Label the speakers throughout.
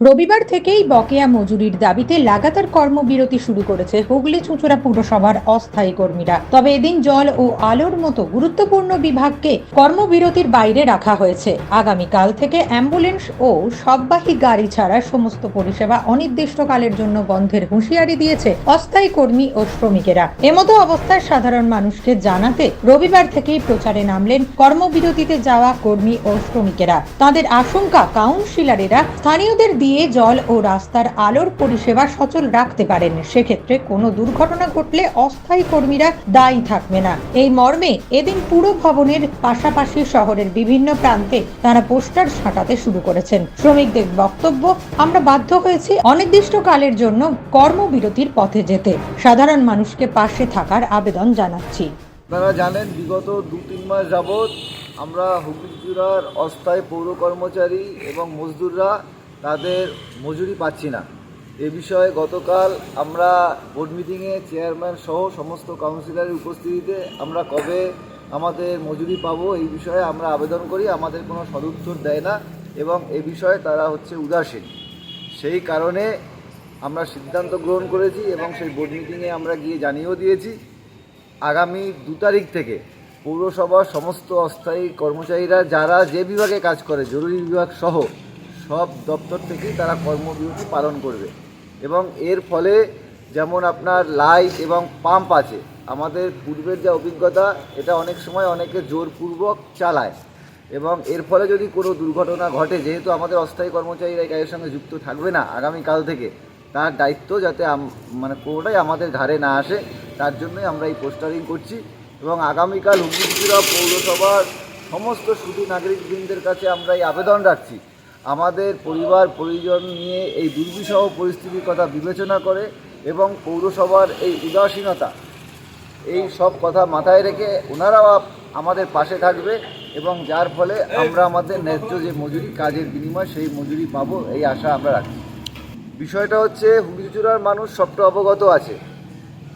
Speaker 1: রবিবার থেকেই বকেয়া মজুরির দাবিতে লাগাতার কর্মবিরতি শুরু করেছে হুগলি চুঁচুড়া পুরসভার অস্থায়ী কর্মীরা। তবে এদিন জল ও আলোর মতো গুরুত্বপূর্ণ বিভাগকে কর্মবিরতির বাইরে রাখা হয়েছে। আগামীকাল থেকে অ্যাম্বুলেন্স ও সববাহী গাড়ি ছাড়া সমস্ত পরিষেবা অনির্দিষ্টকালের জন্য বন্ধের হুঁশিয়ারি দিয়েছে অস্থায়ী কর্মী ও শ্রমিকেরা। এমতো অবস্থায় সাধারণ মানুষকে জানাতে রবিবার থেকেই প্রচারে নামলেন কর্মবিরতিতে যাওয়া কর্মী ও শ্রমিকেরা। তাদের আশঙ্কা কাউন্সিলরেরা স্থানীয়দের দিয়ে জল ও রাস্তার আলোর পরিষেবা সচল রাখতে পারেন। সেক্ষেত্রে কোনো দুর্ঘটনা ঘটলে অস্থায়ী কর্মীরা দায়ী থাকবে না। এই মর্মে এদিন পুরো ভবনের পাশাপাশি শহরের বিভিন্ন প্রান্তে তারা পোস্টার ছাঁটাতে শুরু করেছেন। শ্রমিকদের বক্তব্য, আমরা বাধ্য হয়েছি অনির্দিষ্টকালের জন্য কর্মবিরতির পথে যেতে। সাধারণ মানুষকে পাশে থাকার আবেদন জানাচ্ছি।
Speaker 2: আপনারা জানেন, বিগত দু তিন মাস যাবৎ আমরা হুগলি জেলার অস্থায়ী পৌর কর্মচারী এবং মজদুররা তাদের মজুরি পাচ্ছি না। এ বিষয়ে গতকাল আমরা বোর্ড মিটিংয়ে চেয়ারম্যান সহ সমস্ত কাউন্সিলরের উপস্থিতিতে আমরা কবে আমাদের মজুরি পাবো এই বিষয়ে আমরা আবেদন করি, আমাদের কোনো সদুত্তর দেয় না এবং এ বিষয়ে তারা হচ্ছে উদাসীন। সেই কারণে আমরা সিদ্ধান্ত গ্রহণ করেছি এবং সেই বোর্ড মিটিংয়ে আমরা গিয়ে জানিয়েও দিয়েছি, আগামী দু তারিখ থেকে পৌরসভার সমস্ত অস্থায়ী কর্মচারীরা, যারা যে বিভাগে কাজ করে, জরুরি বিভাগ সহ সব দপ্তর থেকেই তারা কর্মবিরতি পালন করবে। এবং এর ফলে যেমন আপনার লাইট এবং পাম্প আছে, আমাদের পূর্বের যা অভিজ্ঞতা, এটা অনেক সময় অনেকে জোরপূর্বক চালায়। এবং এর ফলে যদি কোনো দুর্ঘটনা ঘটে, যেহেতু আমাদের অস্থায়ী কর্মচারীরা কাজের সঙ্গে যুক্ত থাকবে না আগামীকাল থেকে, তার দায়িত্ব যাতে মানে পুরোটাই আমাদের ঘাড়ে না আসে, তার জন্যই আমরা এই পোস্টারিং করছি। এবং আগামীকাল হুগলি পৌরসভার সমস্ত সুদী নাগরিকবৃন্দের কাছে আমরা এই আবেদন রাখছি। আমাদের পরিবার, পরিজন নিয়ে এই দুর্বিষহ পরিস্থিতির কথা বিবেচনা করে এবং পৌরসভার এই উদাসীনতা, এই সব কথা মাথায় রেখে ওনারাও আমাদের পাশে থাকবে এবং যার ফলে আমরা আমাদের ন্যায্য যে মজুরি কাজের বিনিময় সেই মজুরি পাবো এই আশা আমরা রাখি বিষয়টা হচ্ছে হুগলিচূড়ার মানুষ সবটা অবগত আছে।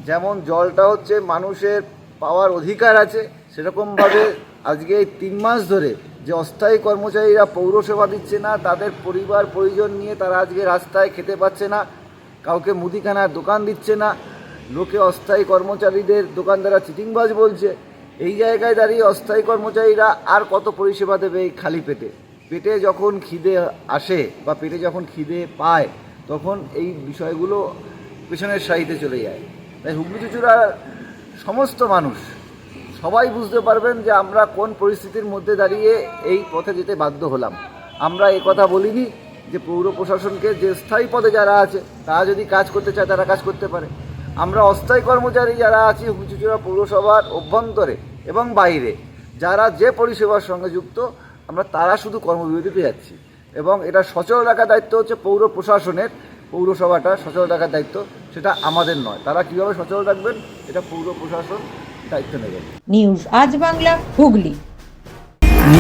Speaker 2: যেমন জলটা হচ্ছে মানুষের পাওয়ার অধিকার আছে, সেরকমভাবে আজকে তিন মাস ধরে যে অস্থায়ী কর্মচারীরা পৌরসেবা দিচ্ছে না, তাদের পরিবার, পরিজন নিয়ে তারা আজকে রাস্তায় খেতে পাচ্ছে না, কাউকে মুদিখানার দোকান দিচ্ছে না, লোকে অস্থায়ী কর্মচারীদের দোকানদারা চিটিংবাজ বলছে। এই জায়গায় দাঁড়িয়ে অস্থায়ী কর্মচারীরা আর কত পরিষেবা দেবে এই খালি পেটে? পেটে যখন খিদে আসে বা পেটে যখন খিদে পায়, তখন এই বিষয়গুলো পেছনের সারিতে চলে যায়। তাই হুগলি চুচুড়ার সমস্ত মানুষ সবাই বুঝতে পারবেন যে আমরা কোন পরিস্থিতির মধ্যে দাঁড়িয়ে এই পথে যেতে বাধ্য হলাম। আমরা এই কথা বলিনি যে পৌর প্রশাসনকে যে স্থায়ী পদে যারা আছে, তারা যদি কাজ করতে চায়, তারা কাজ করতে পারে। আমরা অস্থায়ী কর্মচারী যারা আছি হুচুচুড়া পৌরসভার অভ্যন্তরে এবং বাইরে, যারা যে পরিষেবার সঙ্গে যুক্ত, আমরা তারা শুধু কর্মবিরতিতে যাচ্ছি। এবং এটা সচল রাখার দায়িত্ব হচ্ছে পৌর প্রশাসনের, পৌরসভাটা সচল রাখার দায়িত্ব, সেটা আমাদের নয়। তারা কীভাবে সচল রাখবেন এটা পৌর প্রশাসন দায়িত্ব নেবেন।
Speaker 1: নিউজ আজ বাংলা হুগলি।